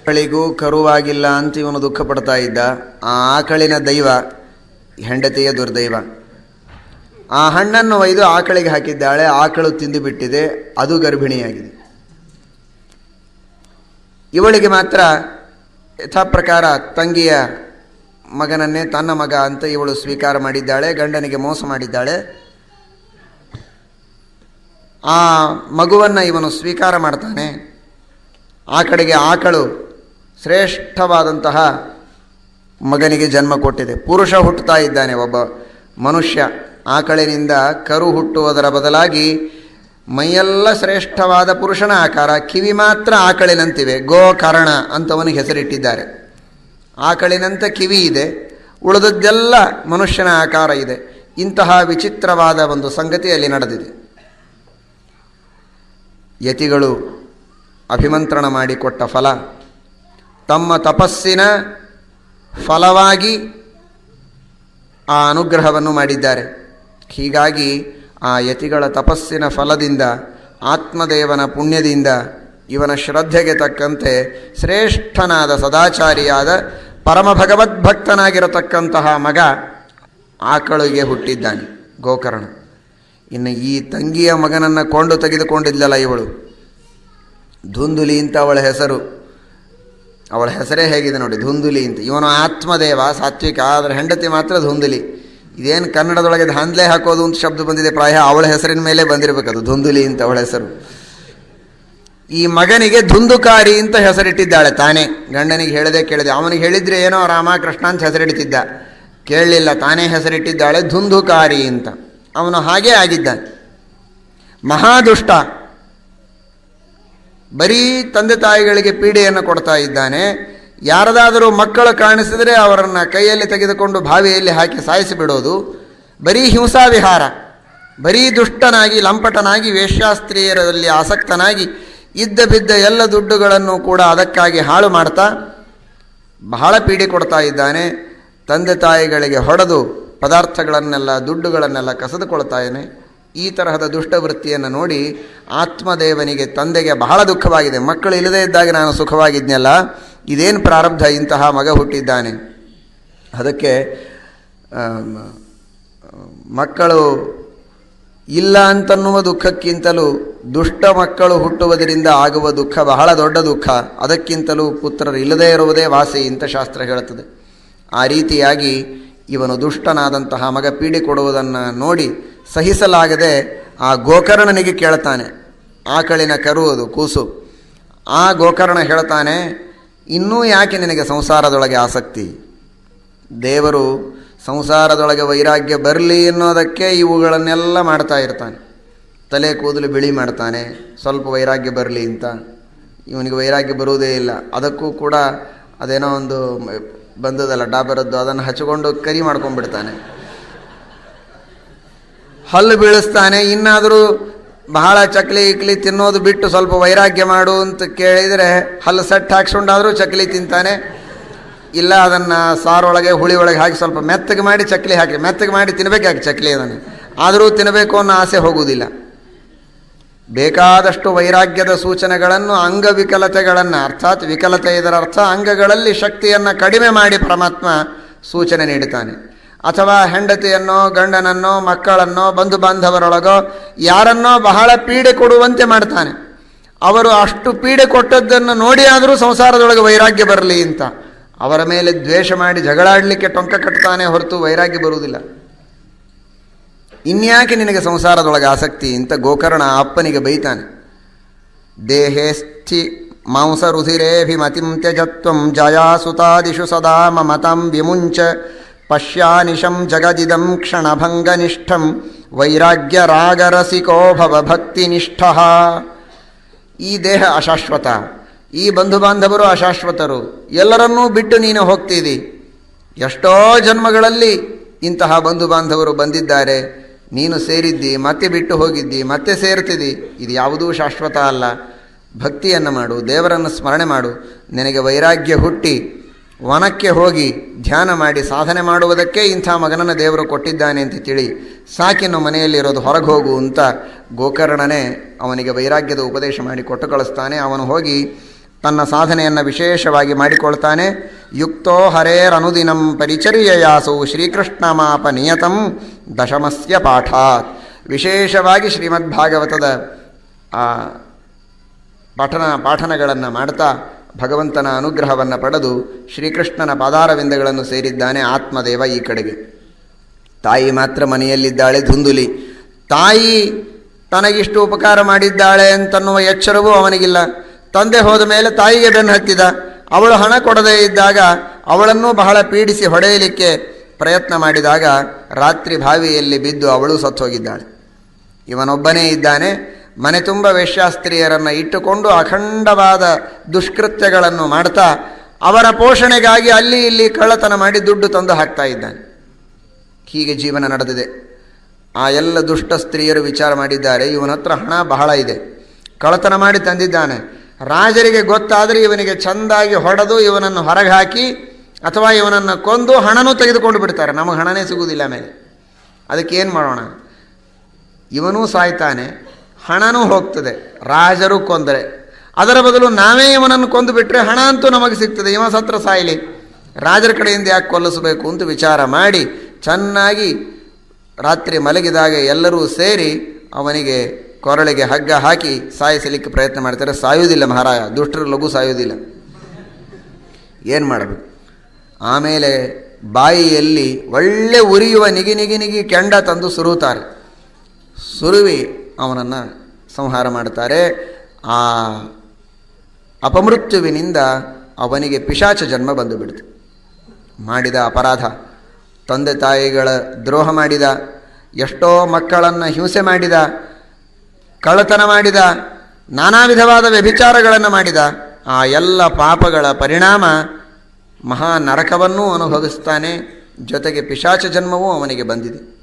ಆಕಳಿಗೂ ಕರುವಾಗಿಲ್ಲ ಅಂತ ಇವನು ದುಃಖ ಪಡ್ತಾ ಇದ್ದ. ಆ ಆಕಳಿನ ದೈವ, ಹೆಂಡತಿಯ ದುರ್ದೈವ. ಆ ಹಣ್ಣನ್ನು ಒಯ್ದು ಆಕಳಿಗೆ ಹಾಕಿದ್ದಾಳೆ. ಆಕಳು ತಿಂದು ಬಿಟ್ಟಿದೆ ಅದು ಗರ್ಭಿಣಿಯಾಗಿದೆ. ಇವಳಿಗೆ ಮಾತ್ರ ಯಥಾಪ್ರಕಾರ ತಂಗಿಯ ಮಗನನ್ನೇ ತನ್ನ ಮಗ ಅಂತ ಇವಳು ಸ್ವೀಕಾರ ಮಾಡಿದ್ದಾಳೆ. ಗಂಡನಿಗೆ ಮೋಸ ಮಾಡಿದ್ದಾಳೆ. ಆ ಮಗುವನ್ನು ಇವನು ಸ್ವೀಕಾರ ಮಾಡ್ತಾನೆ. ಆ ಕಡೆಗೆ ಆಕಳು ಶ್ರೇಷ್ಠವಾದಂತಹ ಮಗನಿಗೆ ಜನ್ಮ ಕೊಟ್ಟಿದೆ. ಪುರುಷ ಹುಟ್ಟುತ್ತಾ ಇದ್ದಾನೆ ಒಬ್ಬ ಮನುಷ್ಯ. ಆಕಳಿನಿಂದ ಕರು ಹುಟ್ಟುವುದರ ಬದಲಾಗಿ ಮೈಯೆಲ್ಲ ಶ್ರೇಷ್ಠವಾದ ಪುರುಷನ ಆಕಾರ, ಕಿವಿ ಮಾತ್ರ ಆಕಳಿನಂತಿವೆ ಗೋಕರ್ಣ ಅಂತವನಿಗೆ ಹೆಸರಿಟ್ಟಿದ್ದಾರೆ. ಆಕಳಿನಂತ ಕಿವಿ ಇದೆ, ಉಳಿದದ್ದೆಲ್ಲ ಮನುಷ್ಯನ ಆಕಾರ ಇದೆ. ಇಂತಹ ವಿಚಿತ್ರವಾದ ಒಂದು ಸಂಗತಿಯಲ್ಲಿ ನಡೆದಿದೆ. ಯತಿಗಳು ಅಭಿಮಂತ್ರಣ ಮಾಡಿಕೊಟ್ಟ ಫಲ. ತಮ್ಮ ತಪಸ್ಸಿನ ಫಲವಾಗಿ ಆ ಅನುಗ್ರಹವನ್ನು ಮಾಡಿದ್ದಾರೆ. ಹೀಗಾಗಿ ಆ ಯತಿಗಳ ತಪಸ್ಸಿನ ಫಲದಿಂದ, ಆತ್ಮದೇವನ ಪುಣ್ಯದಿಂದ, ಇವನ ಶ್ರದ್ಧೆಗೆ ತಕ್ಕಂತೆ ಶ್ರೇಷ್ಠನಾದ ಸದಾಚಾರಿಯಾದ ಪರಮ ಭಗವದ್ಭಕ್ತನಾಗಿರತಕ್ಕಂತಹ ಮಗ ಆಕಳಿಗೆ ಹುಟ್ಟಿದ್ದಾನೆ, ಗೋಕರ್ಣ. ಇನ್ನು ಈ ತಂಗಿಯ ಮಗನನ್ನು ಕೊಂಡು ತೆಗೆದುಕೊಂಡಿದ್ದಲ್ಲ ಇವಳು. ಧುಂದುಲಿ ಅಂತ ಅವಳ ಹೆಸರು. ಅವಳ ಹೆಸರೇ ಹೇಗಿದೆ ನೋಡಿ ಧುಂದುಲಿ ಅಂತ. ಇವನು ಆತ್ಮದೇವ, ಸಾತ್ವಿಕ, ಆದರೆ ಹೆಂಡತಿ ಮಾತ್ರ ಧುಂದುಲಿ ಇದೇನು ಕನ್ನಡದೊಳಗೆ ಧಾಂದ್ಲೆ ಹಾಕೋದು ಅಂತ ಶಬ್ದ ಬಂದಿದೆ, ಪ್ರಾಯ ಅವಳ ಹೆಸರಿನ ಮೇಲೆ ಬಂದಿರಬೇಕದು ಧುಂದುಲಿ ಅಂತ ಅವಳ ಹೆಸರು. ಈ ಮಗನಿಗೆ ಧುಂದುಕಾರಿ ಅಂತ ಹೆಸರಿಟ್ಟಿದ್ದಾಳೆ ತಾನೇ. ಗಂಡನಿಗೆ ಹೇಳದೆ ಕೇಳಿದೆ, ಅವನಿಗೆ ಹೇಳಿದ್ರೆ ಏನೋ ರಾಮಕೃಷ್ಣ ಅಂತ ಹೆಸರಿಡ್ತಿದ್ದ ಕೇಳಲಿಲ್ಲ, ತಾನೇ ಹೆಸರಿಟ್ಟಿದ್ದಾಳೆ ಧುಂದುಕಾರಿ ಅಂತ. ಅವನು ಹಾಗೇ ಆಗಿದ್ದ ಮಹಾದುಷ್ಟ. ಬರೀ ತಂದೆ ತಾಯಿಗಳಿಗೆ ಪೀಡೆಯನ್ನು ಕೊಡ್ತಾ ಇದ್ದಾನೆ. ಯಾರದಾದರೂ ಮಕ್ಕಳು ಕಾಣಿಸಿದರೆ ಅವರನ್ನು ಕೈಯಲ್ಲಿ ತೆಗೆದುಕೊಂಡು ಬಾವಿಯಲ್ಲಿ ಹಾಕಿ ಸಾಯಿಸಿಬಿಡೋದು ಬರೀ ಹಿಂಸಾ ವಿಹಾರ ಬರೀ ದುಷ್ಟನಾಗಿ, ಲಂಪಟನಾಗಿ, ವೇಶ್ಯಾಸ್ತ್ರೀಯರಲ್ಲಿ ಆಸಕ್ತನಾಗಿ ಇದ್ದ ಬಿದ್ದ ಎಲ್ಲ ದುಡ್ಡುಗಳನ್ನು ಕೂಡ ಅದಕ್ಕಾಗಿ ಹಾಳು ಮಾಡ್ತಾ ಬಹಳ ಪೀಡೆ ಕೊಡ್ತಾ ಇದ್ದಾನೆ. ತಂದೆ ತಾಯಿಗಳಿಗೆ ಹೊಡೆದು ಪದಾರ್ಥಗಳನ್ನೆಲ್ಲ, ದುಡ್ಡುಗಳನ್ನೆಲ್ಲ ಕಸಿದುಕೊಳ್ತಾನೆ ಈ ತರಹದ ದುಷ್ಟವೃತ್ತಿಯನ್ನು ನೋಡಿ ಆತ್ಮದೇವನಿಗೆ ತಂದೆಗೆ ಬಹಳ ದುಃಖವಾಗಿದೆ. ಮಕ್ಕಳು ಇಲ್ಲದೇ ಇದ್ದಾಗ ನಾನು ಸುಖವಾಗಿದ್ನಲ್ಲ, ಇದೇನು ಪ್ರಾರಬ್ಧ ಇಂತಹ ಮಗ ಹುಟ್ಟಿದ್ದಾನೆ? ಅದಕ್ಕೆ ಮಕ್ಕಳು ಇಲ್ಲ ಅಂತನ್ನುವ ದುಃಖಕ್ಕಿಂತಲೂ ದುಷ್ಟ ಮಕ್ಕಳು ಹುಟ್ಟುವುದರಿಂದ ಆಗುವ ದುಃಖ ಬಹಳ ದೊಡ್ಡ ದುಃಖ. ಅದಕ್ಕಿಂತಲೂ ಪುತ್ರರು ಇಲ್ಲದೇ ಇರುವುದೇ ವಾಸಿ ಅಂತ ಶಾಸ್ತ್ರ ಹೇಳುತ್ತದೆ. ಆ ರೀತಿಯಾಗಿ ಇವನು ದುಷ್ಟನಾದಂತಹ ಮಗ ಪೀಡೆ ಕೊಡುವುದನ್ನು ನೋಡಿ ಸಹಿಸಲಾಗದೆ ಆ ಗೋಕರ್ಣನಿಗೆ ಕೇಳ್ತಾನೆ ಆಕಳಿನ ಕರುವುದು ಕೂಸು. ಆ ಗೋಕರ್ಣ ಹೇಳ್ತಾನೆ, ಇನ್ನೂ ಯಾಕೆ ನಿನಗೆ ಸಂಸಾರದೊಳಗೆ ಆಸಕ್ತಿ? ದೇವರು ಸಂಸಾರದೊಳಗೆ ವೈರಾಗ್ಯ ಬರಲಿ ಅನ್ನೋದಕ್ಕೆ ಇವುಗಳನ್ನೆಲ್ಲ ಮಾಡ್ತಾ ಇರ್ತಾನೆ. ತಲೆ ಕೂದಲು ಬಿಳಿ ಮಾಡ್ತಾನೆ, ಸ್ವಲ್ಪ ವೈರಾಗ್ಯ ಬರಲಿ ಅಂತ. ಇವನಿಗೆ ವೈರಾಗ್ಯ ಬರುವುದೇ ಇಲ್ಲ. ಅದಕ್ಕೂ ಕೂಡ ಅದೇನೋ ಒಂದು ಬಂದದಲ್ಲ, ಡಾಬರದ್ದು, ಅದನ್ನು ಹಚ್ಕೊಂಡು ಕರಿ ಮಾಡ್ಕೊಂಡ್ಬಿಡ್ತಾನೆ. ಹಲ್ಲು ಬೀಳಿಸ್ತಾನೆ, ಇನ್ನಾದರೂ ಬಹಳ ಚಕ್ಲಿ ಇಕ್ಲಿ ತಿನ್ನೋದು ಬಿಟ್ಟು ಸ್ವಲ್ಪ ವೈರಾಗ್ಯ ಮಾಡು ಅಂತ ಕೇಳಿದರೆ ಹಲ್ಲು ಸೆಟ್ ಹಾಕ್ಸ್ಕೊಂಡಾದರೂ ಚಕ್ಲಿ ತಿಂತಾನೆ. ಇಲ್ಲ, ಅದನ್ನು ಸಾರೊಳಗೆ ಹುಳಿ ಒಳಗೆ ಹಾಕಿ ಸ್ವಲ್ಪ ಮೆತ್ತಗೆ ಮಾಡಿ ಚಕ್ಲಿ ಹಾಕಿ, ಮೆತ್ತಗೆ ಮಾಡಿ ತಿನ್ನಬೇಕಾಗಿ ಚಕ್ಲಿ ಅದನ್ನು? ಆದರೂ ತಿನ್ನಬೇಕು ಅನ್ನೋ ಆಸೆ ಹೋಗುವುದಿಲ್ಲ. ಬೇಕಾದಷ್ಟು ವೈರಾಗ್ಯದ ಸೂಚನೆಗಳನ್ನು, ಅಂಗವಿಕಲತೆಗಳನ್ನು, ಅರ್ಥಾತ್ ವಿಕಲತೆ ಇದರ ಅರ್ಥ ಅಂಗಗಳಲ್ಲಿ ಶಕ್ತಿಯನ್ನು ಕಡಿಮೆ ಮಾಡಿ ಪರಮಾತ್ಮ ಸೂಚನೆ ನೀಡುತ್ತಾನೆ. ಅಥವಾ ಹೆಂಡತಿಯನ್ನೋ, ಗಂಡನನ್ನೋ, ಮಕ್ಕಳನ್ನೋ, ಬಂಧು ಬಾಂಧವರೊಳಗೋ ಯಾರನ್ನೋ ಬಹಳ ಪೀಡೆ ಕೊಡುವಂತೆ ಮಾಡ್ತಾನೆ. ಅವರು ಅಷ್ಟು ಪೀಡೆ ಕೊಟ್ಟದ್ದನ್ನು ನೋಡಿ ಆದರೂ ಸಂಸಾರದೊಳಗೆ ವೈರಾಗ್ಯ ಬರಲಿ ಅಂತ. ಅವರ ಮೇಲೆ ದ್ವೇಷ ಮಾಡಿ ಜಗಳಾಡಲಿಕ್ಕೆ ಟೊಂಕ ಕಟ್ತಾನೆ ಹೊರತು ವೈರಾಗ್ಯ ಬರುವುದಿಲ್ಲ. ಇನ್ಯಾಕೆ ನಿನಗೆ ಸಂಸಾರದೊಳಗೆ ಆಸಕ್ತಿ ಅಂತ ಗೋಕರ್ಣ ಅಪ್ಪನಿಗೆ ಬೈತಾನೆ. ದೇಹೇಸ್ಥಿ ಮಾಂಸರುಧಿರೇಭಿಮತಿಂ ತ್ಯಜತ್ವಂ ಜಯಾಸುತಾದಿಷು ಸದಾ ಮಮತಾಂ ವಿಮುಂಚ ಪಶ್ಯಾನಿಶಂ ಜಗದಿದಂ ಕ್ಷಣಭಂಗನಿಷ್ಠಂ ಭವಭಕ್ತಿ ನಿಷ್ಠ ಈ ದೇಹ ಅಶಾಶ್ವತ. ಈ ಬಂಧು ಬಾಂಧವರು ಅಶಾಶ್ವತರು. ಎಲ್ಲರನ್ನೂ ಬಿಟ್ಟು ನೀನು ಹೋಗ್ತೀದಿ. ಎಷ್ಟೋ ಜನ್ಮಗಳಲ್ಲಿ ಇಂತಹ ಬಂಧು ಬಾಂಧವರು ಬಂದಿದ್ದಾರೆ. ನೀನು ಸೇರಿದ್ದಿ, ಮತ್ತೆ ಬಿಟ್ಟು ಹೋಗಿದ್ದಿ, ಮತ್ತೆ ಸೇರ್ತಿದ್ದಿ ಇದು ಯಾವುದೂ ಶಾಶ್ವತ ಅಲ್ಲ. ಭಕ್ತಿಯನ್ನು ಮಾಡು, ದೇವರನ್ನು ಸ್ಮರಣೆ ಮಾಡು. ನಿನಗೆ ವೈರಾಗ್ಯ ಹುಟ್ಟಿ ವನಕ್ಕೆ ಹೋಗಿ ಧ್ಯಾನ ಮಾಡಿ ಸಾಧನೆ ಮಾಡುವುದಕ್ಕೆ ಇಂಥ ಮಗನನ್ನು ದೇವರು ಕೊಟ್ಟಿದ್ದಾನೆ ಅಂತ ತಿಳಿ ಸಾಕಿನ ಮನೆಯಲ್ಲಿರೋದು ಹೊರಗೆ ಹೋಗು ಅಂತ ಗೋಕರ್ಣನೇ ಅವನಿಗೆ ವೈರಾಗ್ಯದ ಉಪದೇಶ ಮಾಡಿ ಕೊಟ್ಟು ಕಳಿಸ್ತಾನೆ. ಅವನು ಹೋಗಿ ತನ್ನ ಸಾಧನೆಯನ್ನು ವಿಶೇಷವಾಗಿ ಮಾಡಿಕೊಳ್ತಾನೆ. ಯುಕ್ತೋ ಹರೇರನುದಿನಂ ಪರಿಚರ್ಯಯಾಸು ಶ್ರೀಕೃಷ್ಣಮಾಪ ನಿಯತಂ ದಶಮಸ್ಯ ಪಾಠ ವಿಶೇಷವಾಗಿ ಶ್ರೀಮದ್ಭಾಗವತದ ಆ ಪಠನ ಪಾಠನಗಳನ್ನು ಮಾಡ್ತಾ ಭಗವಂತನ ಅನುಗ್ರಹವನ್ನು ಪಡೆದು ಶ್ರೀಕೃಷ್ಣನ ಪಾದಾರವಿಂದಗಳನ್ನು ಸೇರಿದ್ದಾನೆ ಆತ್ಮದೇವ ಈ ಕಡೆಗೆ. ತಾಯಿ ಮಾತ್ರ ಮನೆಯಲ್ಲಿದ್ದಾಳೆ ಧುಂದುಲಿ ತಾಯಿ ತನಗಿಷ್ಟು ಉಪಕಾರ ಮಾಡಿದ್ದಾಳೆ ಅಂತನ್ನುವ ಎಚ್ಚರವೂ ಅವನಿಗಿಲ್ಲ. ತಂದೆ ಹೋದ ಮೇಲೆ ತಾಯಿಗೆ ಬೆನ್ನು ಹತ್ತಿದ. ಅವಳು ಹಣ ಕೊಡದೇ ಇದ್ದಾಗ ಅವಳನ್ನೂ ಬಹಳ ಪೀಡಿಸಿ ಹೊಡೆಯಲಿಕ್ಕೆ ಪ್ರಯತ್ನ ಮಾಡಿದಾಗ ರಾತ್ರಿ ಬಾವಿಯಲ್ಲಿ ಬಿದ್ದು ಅವಳು ಸತ್ತೋಗಿದ್ದಾಳೆ. ಇವನೊಬ್ಬನೇ ಇದ್ದಾನೆ ಮನೆ ತುಂಬ ವೇಶ್ಯಾಸ್ತ್ರೀಯರನ್ನು ಇಟ್ಟುಕೊಂಡು ಅಖಂಡವಾದ ದುಷ್ಕೃತ್ಯಗಳನ್ನು ಮಾಡ್ತಾ ಅವರ ಪೋಷಣೆಗಾಗಿ ಅಲ್ಲಿ ಇಲ್ಲಿ ಕಳ್ಳತನ ಮಾಡಿ ದುಡ್ಡು ತಂದು ಹಾಕ್ತಾ ಇದ್ದಾನೆ. ಹೀಗೆ ಜೀವನ ನಡೆದಿದೆ. ಆ ಎಲ್ಲ ದುಷ್ಟ ಸ್ತ್ರೀಯರು ವಿಚಾರ ಮಾಡಿದ್ದಾರೆ. ಇವನ ಹತ್ರ ಹಣ ಬಹಳ ಇದೆ. ಕಳತನ ಮಾಡಿ ತಂದಿದ್ದಾನೆ. ರಾಜರಿಗೆ ಗೊತ್ತಾದರೆ ಇವನಿಗೆ ಚೆಂದಾಗಿ ಹೊಡೆದು ಇವನನ್ನು ಹೊರಗೆ ಹಾಕಿ ಅಥವಾ ಇವನನ್ನು ಕೊಂದು ಹಣನೂ ತೆಗೆದುಕೊಂಡು ಬಿಡ್ತಾರೆ. ನಮಗೆ ಹಣನೇ ಸಿಗುವುದಿಲ್ಲ ಮೇಲೆ. ಅದಕ್ಕೆ ಏನು ಮಾಡೋಣ? ಇವನೂ ಸಾಯ್ತಾನೆ. ಹಣನೂ ಹೋಗ್ತದೆ. ರಾಜರು ಕೊಂದರೆ. ಅದರ ಬದಲು ನಾವೇ ಇವನನ್ನು ಕೊಂದು ಬಿಟ್ಟರೆ ಹಣ ಅಂತೂ ನಮಗೆ ಸಿಗ್ತದೆ. ಇವನ ಸತ್ರ ಸಾಯಲಿ. ರಾಜರ ಕಡೆಯಿಂದ ಯಾಕೆ ಕೊಲ್ಲಿಸಬೇಕು ಅಂತ ವಿಚಾರ ಮಾಡಿ ಚೆನ್ನಾಗಿ ರಾತ್ರಿ ಮಲಗಿದಾಗ ಎಲ್ಲರೂ ಸೇರಿ ಅವನಿಗೆ ಕೊರಳಿಗೆ ಹಗ್ಗ ಹಾಕಿ ಸಾಯಿಸಲಿಕ್ಕೆ ಪ್ರಯತ್ನ ಮಾಡ್ತಾರೆ. ಸಾಯುವುದಿಲ್ಲ ಮಹಾರಾಯ ದುಷ್ಟರು ಲಘು ಸಾಯುವುದಿಲ್ಲ. ಏನು ಮಾಡಬೇಕು? ಆಮೇಲೆ ಬಾಯಿಯಲ್ಲಿ ಒಳ್ಳೆ ಉರಿಯುವ ನಿಗಿ ನಿಗಿ ನಿಗಿ ಕೆಂಡ ತಂದು ಸುರುತ್ತಾರೆ. ಸುರುವಿ ಅವನನ್ನು ಸಂಹಾರ ಮಾಡ್ತಾರೆ ಆ ಅಪಮೃತ್ಯುವಿನಿಂದ ಅವನಿಗೆ ಪಿಶಾಚ ಜನ್ಮ ಬಂದು ಬಿಡ್ತು ಮಾಡಿದ ಅಪರಾಧ, ತಂದೆ ತಾಯಿಗಳ ದ್ರೋಹ ಮಾಡಿದ, ಎಷ್ಟೋ ಮಕ್ಕಳನ್ನು ಹಿಂಸೆ ಮಾಡಿದ, ಕಳ್ಳತನ ಮಾಡಿದ, ನಾನಾ ವಿಧವಾದ ವ್ಯಭಿಚಾರಗಳನ್ನು ಮಾಡಿದ, ಆ ಎಲ್ಲ ಪಾಪಗಳ ಪರಿಣಾಮ ಮಹಾ ನರಕವನ್ನೂ ಅನುಭವಿಸ್ತಾನೆ. ಜೊತೆಗೆ ಪಿಶಾಚ ಜನ್ಮವೂ ಅವನಿಗೆ ಬಂದಿದೆ.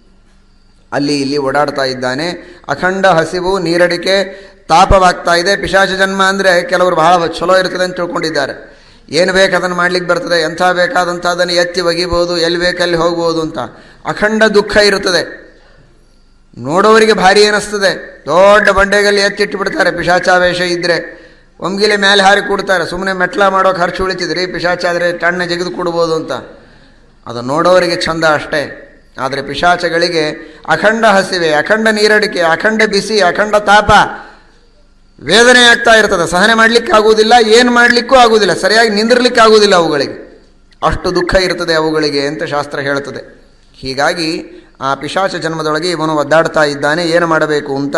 ಅಲ್ಲಿ ಇಲ್ಲಿ ಓಡಾಡ್ತಾ ಇದ್ದಾನೆ. ಅಖಂಡ ಹಸಿವು, ನೀರಡಿಕೆ ತಾಪವಾಗ್ತಾ ಇದೆ. ಪಿಶಾಚ ಜನ್ಮ ಅಂದರೆ ಕೆಲವರು ಬಹಳ ಚಲೋ ಇರ್ತದೆ ಅಂತ ತಿಳ್ಕೊಂಡಿದ್ದಾರೆ. ಏನು ಬೇಕು ಅದನ್ನು ಮಾಡ್ಲಿಕ್ಕೆ ಬರ್ತದೆ? ಎಂಥ ಬೇಕಾದಂಥದ್ದನ್ನು ಎತ್ತಿ ಒಗಿಬೋದು, ಎಲ್ಲಿ ಬೇಕಲ್ಲಿ ಹೋಗ್ಬೋದು ಅಂತ. ಅಖಂಡ ದುಃಖ ಇರುತ್ತದೆ. ನೋಡೋರಿಗೆ ಭಾರಿ ಏನಿಸ್ತದೆ ದೊಡ್ಡ ಬಂಡೆಗಲ್ಲಿ ಎತ್ತಿಟ್ಟು ಬಿಡ್ತಾರೆ ಪಿಶಾಚಾವೇಶ ಇದ್ದರೆ ಒಮ್ಗಿಲೆ ಮೇಲೆ ಹಾರಿ ಕೊಡ್ತಾರೆ. ಸುಮ್ಮನೆ ಮೆಟ್ಲ ಮಾಡೋ ಖರ್ಚು ಉಳಿತಿದ್ರಿ. ಪಿಶಾಚ ಆದರೆ ಟಣ್ಣ ಜಗಿದು ಕೊಡ್ಬೋದು ಅಂತ. ಅದು ನೋಡೋರಿಗೆ ಚಂದ ಅಷ್ಟೇ. ಆದರೆ ಪಿಶಾಚಗಳಿಗೆ ಅಖಂಡ ಹಸಿವೆ, ಅಖಂಡ ನೀರಡಿಕೆ, ಅಖಂಡ ಬಿಸಿ, ಅಖಂಡ ತಾಪ ವೇದನೆ ಆಗ್ತಾ ಇರ್ತದೆ. ಸಹನೆ ಮಾಡಲಿಕ್ಕೆ ಆಗುವುದಿಲ್ಲ, ಏನು ಮಾಡಲಿಕ್ಕೂ ಆಗುವುದಿಲ್ಲ, ಸರಿಯಾಗಿ ನಿಂದಿರಲಿಕ್ಕೆ ಆಗುವುದಿಲ್ಲ ಅವುಗಳಿಗೆ. ಅಷ್ಟು ದುಃಖ ಇರ್ತದೆ ಅವುಗಳಿಗೆ ಅಂತ ಶಾಸ್ತ್ರ ಹೇಳ್ತದೆ. ಹೀಗಾಗಿ ಆ ಪಿಶಾಚ ಜನ್ಮದೊಳಗೆ ಇವನು ಒದ್ದಾಡ್ತಾ ಇದ್ದಾನೆ, ಏನು ಮಾಡಬೇಕು ಅಂತ